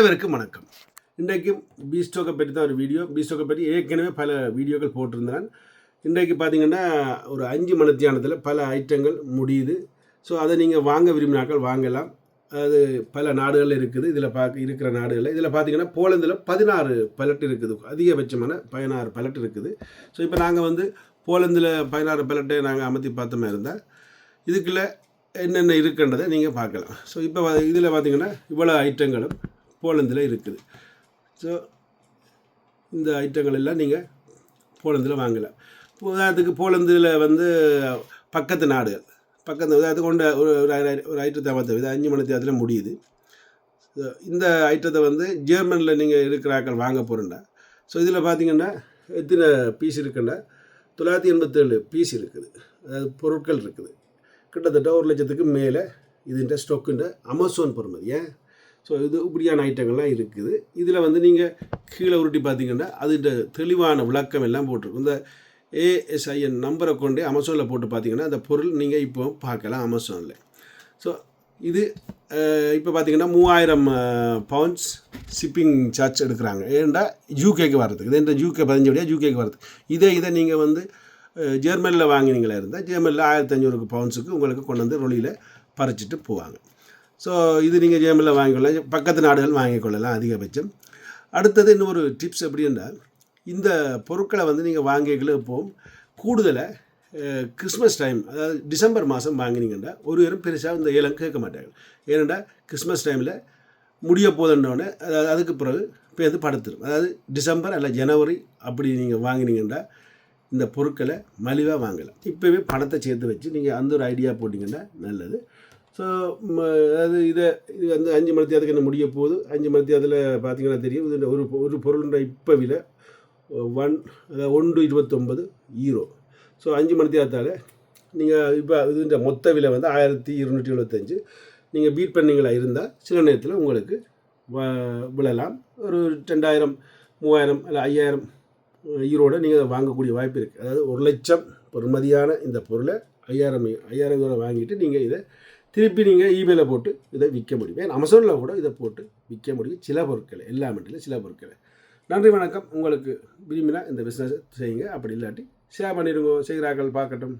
அனைவருக்கும் வணக்கம். இன்றைக்கும் பீஸ்டோக்கை பற்றி தான் ஒரு வீடியோ பீஸ்டோக்கை பற்றி ஏற்கனவே பல வீடியோக்கள் போட்டிருந்தேன். இன்றைக்கு பார்த்தீங்கன்னா ஒரு அஞ்சு மணித்தியானத்தில் பல ஐட்டங்கள் முடியுது. ஸோ அதை நீங்கள் வாங்க விரும்பினாக்கள் வாங்கலாம். அது பல நாடுகளில் இருக்குது. இதில் பார்க்க இருக்கிற நாடுகளில். இதில் பார்த்தீங்கன்னா போலந்தில் பதினாறு பலட் இருக்குது. அதிகபட்சமான பதினாறு பலட் இருக்குது. ஸோ இப்போ நாங்கள் வந்து போலந்தில் பதினாறு பலட்டை நாங்கள் அமர்த்தி பார்த்தோமே இருந்தால் இதுக்குள்ளே என்னென்ன இருக்குன்றதை நீங்கள் பார்க்கலாம். ஸோ இப்போ இதில் பார்த்தீங்கன்னா இவ்வளோ ஐட்டங்களும் போலந்தில் இருக்குது. ஸோ இந்த ஐட்டங்கள் எல்லாம் நீங்கள் போலந்தில் வாங்கலாம். உதாரணத்துக்கு போலந்தில் வந்து பக்கத்து நாடுகள் பக்கத்து உதாரணத்துக்கு கொண்ட ஒரு ஒரு ஐட்டத்தை பார்த்து இது அஞ்சு மணி தேதியில் முடியுது. இந்த ஐட்டத்தை வந்து ஜெர்மனியில் நீங்கள் இருக்கிறாக்கள் வாங்க போகிறேன்டா ஸோ இதில் பார்த்தீங்கன்னா எத்தனை பீஸ் இருக்குன்னா தொள்ளாயிரத்தி எண்பத்தேழு பீஸ் இருக்குது. அதாவது பொருட்கள் இருக்குது. கிட்டத்தட்ட ஒரு லட்சத்துக்கு மேலே இதுன்ற ஸ்டொக்குன்ற அமேசான் பொறுமதி ஏன்? ஸோ இது இப்படியான ஐட்டங்கள்லாம் இருக்குது. இதில் வந்து நீங்கள் கீழே உருட்டி பார்த்தீங்கன்னா அதுன்ற தெளிவான விளக்கம் எல்லாம் போட்டிருக்கும். இந்த ஏஎஸ்ஐஎன் நம்பரை கொண்டு அமேசானில் போட்டு பார்த்தீங்கன்னா அந்த பொருள் நீங்கள் இப்போ பார்க்கலாம் அமேசானில் ஸோ இது இப்போ பார்த்தீங்கன்னா மூவாயிரம் பவுண்ட்ஸ் ஷிப்பிங் சார்ஜ் எடுக்கிறாங்க. ஏன்டா யூகேக்கு வர்றதுக்கு? இது என்ற யூகே பதினஞ்சு வழியாக யூகேக்கு வர்றதுக்கு? இதே இதை நீங்கள் வந்து ஜெர்மனியில் வாங்கினீங்களா இருந்தால் ஜெர்மனியில் ஆயிரத்தி ஐநூறு பவுண்ட்ஸுக்கு உங்களுக்கு கொண்டு வந்து ரொலியில் பறிச்சிட்டு போவாங்க. ஸோ இது நீங்கள் ஜேமில் வாங்கிக்கொள்ளலாம். பக்கத்து நாடுகள் வாங்கிக்கொள்ளலாம் அதிகபட்சம். அடுத்தது இன்னொரு டிப்ஸ் எப்படின்னா இந்த பொருட்களை வந்து நீங்கள் வாங்கிக்கல இப்போ கூடுதலை கிறிஸ்மஸ் டைம் அதாவது டிசம்பர் மாதம் வாங்கினீங்கன்னா ஒரு பேரும் பெருசாக இந்த ஏலம் கேட்க மாட்டாங்க ஏனெண்டா கிறிஸ்மஸ் டைமில் முடிய போதுன்னொடனே அதாவது அதுக்கு பிறகு பேருந்து படுத்துரும். அதாவது டிசம்பர் அல்ல ஜனவரி அப்படி நீங்கள் வாங்கினீங்கன்னா இந்த பொருட்களை மலிவாக வாங்கலாம். இப்போவே பணத்தை சேர்த்து வச்சு நீங்கள் அந்த ஒரு ஐடியா போட்டிங்கன்னா நல்லது. ஸோ அதாவது இதை இது வந்து அஞ்சு மணி அதுக்கு என்ன முடிய போகுது? அஞ்சு மணி அதில் பார்த்தீங்கன்னா தெரியும். இது ஒரு ஒரு பொருளுன்ற இப்போ விலை ஒன் அதாவது ஒன்று இருபத்தொம்பது ஈரோ ஸோ அஞ்சு மணி தேரத்தால் நீங்கள் இப்போ இதுன்ற மொத்த விலை வந்து ஆயிரத்தி இருநூற்றி எழுபத்தஞ்சு நீங்கள் பீட் பண்ணீங்களா இருந்தால் சில நேரத்தில் உங்களுக்கு வ- விழலாம். ஒரு ரெண்டாயிரம் மூவாயிரம் அல்ல ஐயாயிரம் ஈரோட நீங்கள் அதை வாங்கக்கூடிய வாய்ப்பு இருக்குது அதாவது ஒரு லட்சம் பொறுமதியான இந்த பொருளை ஐயாயிரம் ஐயாயிரம் ஈரோ வாங்கிட்டு நீங்கள் இதை திருப்பி நீங்கள் இமெயிலில் போட்டு இதை விற்க முடியும். ஏன்? அமேசானில் கூட இதை போட்டு விற்க முடியும். சில பொருட்களை எல்லா மட்டும் சில பொருட்களை. நன்றி வணக்கம். உங்களுக்கு விரும்பினா இந்த பிஸ்னஸ் செய்யுங்க. அப்படி இல்லாட்டி ஷேர் பண்ணிடுங்க. செய்கிறார்கள் பார்க்கட்டும்.